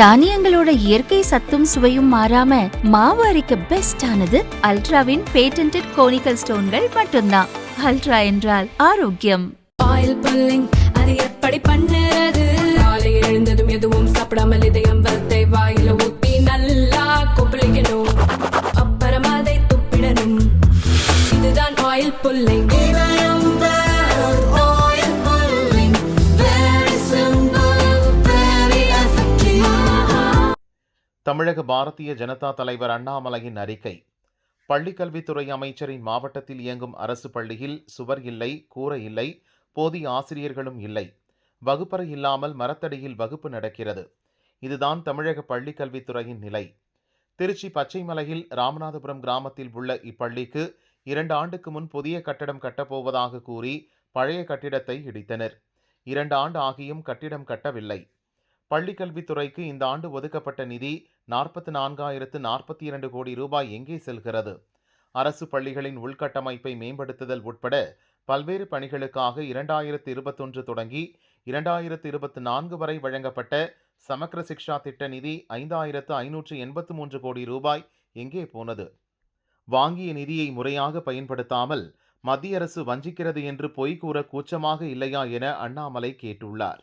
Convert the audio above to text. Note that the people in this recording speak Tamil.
தானியங்களோட இயற்கை சத்தும் சுவையும் மாறாம மாவு அரைக்க பெஸ்ட் ஆனது அல்ட்ராவின் பேட்டன்ட் கோனிக்கல் ஸ்டோன்கள் மட்டும்தான். அல்ட்ரா என்றால் ஆரோக்கியம். ஆயில் புல்லிங் அது எப்படி பண்ணுறது? காலை எழுந்ததும் எதுவும் சாப்பிடாமல் இதயம் வரத்தை வாயில ஊத்தி நல்லா கொப்பளிக்கணும். அப்புறம் அதை துப்பிடணும். இதுதான் ஆயில் புல்லிங் தமிழக பாரதிய ஜனதா தலைவர் அண்ணாமலையின் அறிக்கை. பள்ளிக்கல்வித்துறை அமைச்சரின் மாவட்டத்தில் இயங்கும் அரசு பள்ளியில் சுவர் இல்லை கூரை இல்லை போதிய ஆசிரியர்களும் இல்லை. வகுப்பறை இல்லாமல் மரத்தடியில் வகுப்பு நடக்கிறது. இதுதான் தமிழக பள்ளிக்கல்வித்துறையின் நிலை. திருச்சி பச்சைமலையில் ராமநாதபுரம் கிராமத்தில் உள்ள இப்பள்ளிக்கு இரண்டு ஆண்டுக்கு முன் புதிய கட்டடம் கட்டப்போவதாக கூறி பழைய கட்டிடத்தை இடித்தனர். இரண்டு ஆண்டு ஆகியும் கட்டிடம் கட்டவில்லை. பள்ளிக்கல்வித்துறைக்கு இந்த ஆண்டு ஒதுக்கப்பட்ட நிதி நாற்பத்தி நான்காயிரத்து நாற்பத்தி இரண்டு கோடி ரூபாய் எங்கே செல்கிறது? அரசு பள்ளிகளின் உள்கட்டமைப்பை மேம்படுத்துதல் உட்பட பல்வேறு பணிகளுக்காக இரண்டாயிரத்து இருபத்தொன்று தொடங்கி இரண்டாயிரத்து இருபத்தி நான்கு வரை வழங்கப்பட்ட சமக்கர சிக்ஷா திட்ட நிதி ஐந்தாயிரத்து ஐநூற்று எண்பத்து மூன்று கோடி ரூபாய் எங்கே போனது? வாங்கிய நிதியை முறையாக பயன்படுத்தாமல் மத்திய அரசு வஞ்சிக்கிறது என்று பொய் கூற கூச்சமாக இல்லையா என அண்ணாமலை கேட்டுள்ளார்.